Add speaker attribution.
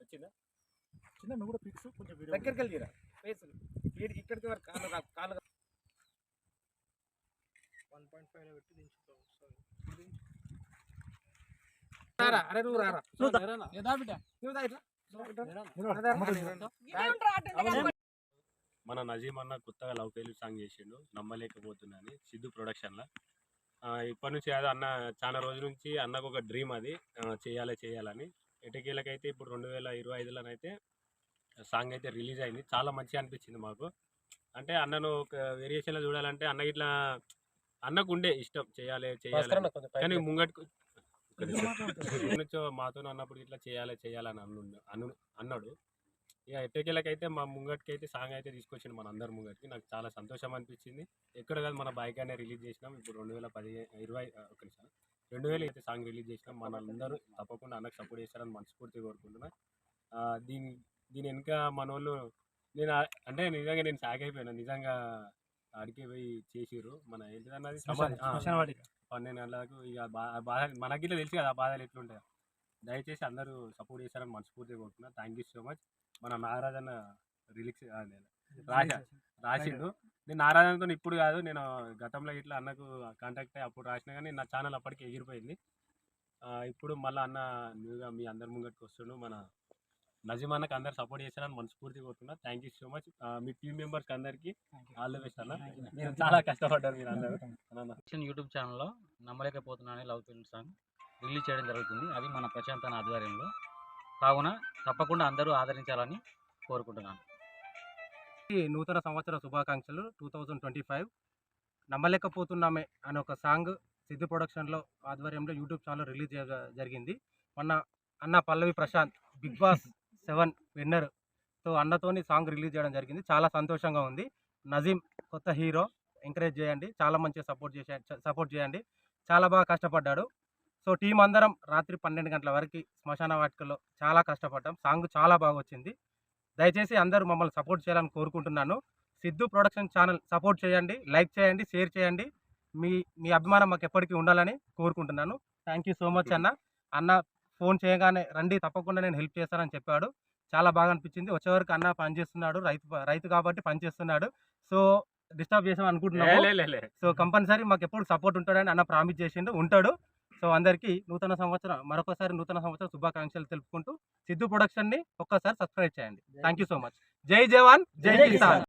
Speaker 1: వచ్చిందా
Speaker 2: చిన్న నువ్వు కూడా పిక్స్ కొంచెం వీడియో
Speaker 1: దగ్గరికి వెళ్ళిరా ఫేస్ ఇక్కడికి వరకు కాలు రా- కాలు
Speaker 2: వన్ పాయింట్ ఫైవ్ పెట్టి దించుతాం
Speaker 1: రారా? అరే నువ్వు రారా.
Speaker 3: మన నజీమ్ అన్న కొత్తగా లవ్ ఫెయిల్ సాంగ్ చేసిండు. నమ్మలేకపోతున్నాను. సిద్ధు ప్రొడక్షన్లో. ఇప్పటి నుంచి అది అన్న చాలా రోజుల నుంచి అన్నకు ఒక డ్రీమ్ అది. చేయాలి చేయాలని. ఎటకేలకైతే ఇప్పుడు రెండు వేల ఇరవై ఐదులోనైతే సాంగ్ అయితే రిలీజ్ అయింది. చాలా మంచిగా అనిపించింది మాకు. అంటే అన్నను ఒక వేరియేషన్లో చూడాలంటే అన్న ఇట్లా అన్నకు ఉండే ఇష్టం. చేయాలి చేయాలి. కానీ ముంగట్కు నుంచో మాతో అన్నప్పుడు ఇట్లా చేయాలి చేయాలని అన్ను అను అన్నాడు. ఇక ఎట్టకేలకైతే మా ముంగట్కి అయితే సాంగ్ అయితే తీసుకొచ్చిండు మన అందరి ముంగట్కి. నాకు చాలా సంతోషం అనిపించింది. ఎక్కడ కాదు మన బైక్ అనే రిలీజ్ చేసినాం. ఇప్పుడు రెండు వేల పది ఇరవై ఆ, ఒక నిమిషం. రెండు వేలు అయితే సాంగ్ రిలీజ్ చేసినాం. మన అందరూ తప్పకుండా అన్నకు సపోర్ట్ చేస్తారని మనస్ఫూర్తిగా కోరుకుంటున్నా. దీని దీని వెనుక మన వాళ్ళు నేను అంటే నిజంగా నేను సాగ్ అయిపోయాను. నిజంగా అడిగి పోయి చేసిర్రు. మన ఏంటిదన్నది? పన్నెండు గంటలకు ఇక బాధ మనకి తెలుసు కదా ఆ బాధలు ఎట్లుంటాయి. దయచేసి అందరూ సపోర్ట్ చేస్తారని మనస్ఫూర్తిగా కోరుతున్నా థ్యాంక్ యూ సో మచ్. మన నాగరాజన్న రిలీక్స్ రాశా రాసిండు. నేను నారాయణతో ఇప్పుడు కాదు నేను గతంలో ఇట్లా అన్నకు కాంటాక్ట్ అయ్యి అప్పుడు రాసినా కానీ నా ఛానల్ అప్పటికి ఎగిరిపోయింది. ఇప్పుడు మళ్ళీ అన్న న్యూగా మీ అందరి ముంగటికి వస్తుండు. మన నజీమ్ అన్నకి అందరు సపోర్ట్ చేస్తారని మనస్ఫూర్తిగా కోరుతున్నా. థ్యాంక్ యూ సో మచ్ మీ టీమ్ మెంబర్స్కి అందరికీ ఆల్ ద బెస్ట్ అన్న. మీరు చాలా కష్టపడ్డారు మీరు అందరూ.
Speaker 4: యూట్యూబ్ ఛానల్లో నమ్మలేకపోతున్నాను లవ్ ఫిల్మ్ సాంగ్ రిలీజ్ చేయడం జరుగుతుంది. అది మన ప్రశాంత్ అన్న ఆధ్వర్యంలో. కావున తప్పకుండా అందరూ ఆదరించాలని కోరుకుంటున్నాను.
Speaker 1: ఈ నూతన సంవత్సర శుభాకాంక్షలు టూ థౌజండ్ ట్వంటీ ఫైవ్ నమ్మలేకపోతున్నామే అనే ఒక సాంగ్ సిద్ధు ప్రొడక్షన్లో ఆధ్వర్యంలో యూట్యూబ్ ఛానల్ రిలీజ్ జరిగింది. మొన్న అన్న Pallavi Prashanth Bigg Boss seven winner so అన్నతోని song release చేయడం జరిగింది. చాలా సంతోషంగా ఉంది. నజీమ్ కొత్త హీరో. ఎంకరేజ్ చేయండి. చాలా మంచిగా సపోర్ట్ చేసే సపోర్ట్ చేయండి. చాలా బాగా కష్టపడ్డాడు. సో టీం అందరం రాత్రి పన్నెండు గంటల వరకు శ్మశాన వాటికలో చాలా కష్టపడ్డాం. సాంగ్ చాలా బాగా వచ్చింది. దయచేసి అందరూ మమ్మల్ని సపోర్ట్ చేయాలని కోరుకుంటున్నాను. సిద్ధు ప్రొడక్షన్ ఛానల్ సపోర్ట్ చేయండి. లైక్ చేయండి. షేర్ చేయండి. మీ మీ అభిమానం మాకు ఎప్పటికీ ఉండాలని కోరుకుంటున్నాను. థ్యాంక్ యూ సో మచ్ అన్న. అన్న ఫోన్ చేయగానే రండి తప్పకుండా నేను హెల్ప్ చేస్తానని చెప్పాడు. చాలా బాగా అనిపించింది. వచ్చేవరకు అన్న పని చేస్తున్నాడు. రైతు రైతు కాబట్టి పని చేస్తున్నాడు. సో డిస్టర్బ్ చేసాం అనుకుంటున్నాము. సో కంపల్సరీ మాకు ఎప్పుడు సపోర్ట్ ఉంటాడని అన్న ప్రామిస్ చేసిండు ఉంటాడు. సో అందరికీ నూతన సంవత్సరం మరొకసారి నూతన సంవత్సరం శుభాకాంక్షలు తెలుపుకుంటూ సిద్ధు ప్రొడక్షన్ని ఒక్కసారి సబ్స్క్రైబ్ చేయండి. థ్యాంక్ యూ సో మచ్ జై జవాన్ జై కిసాన్.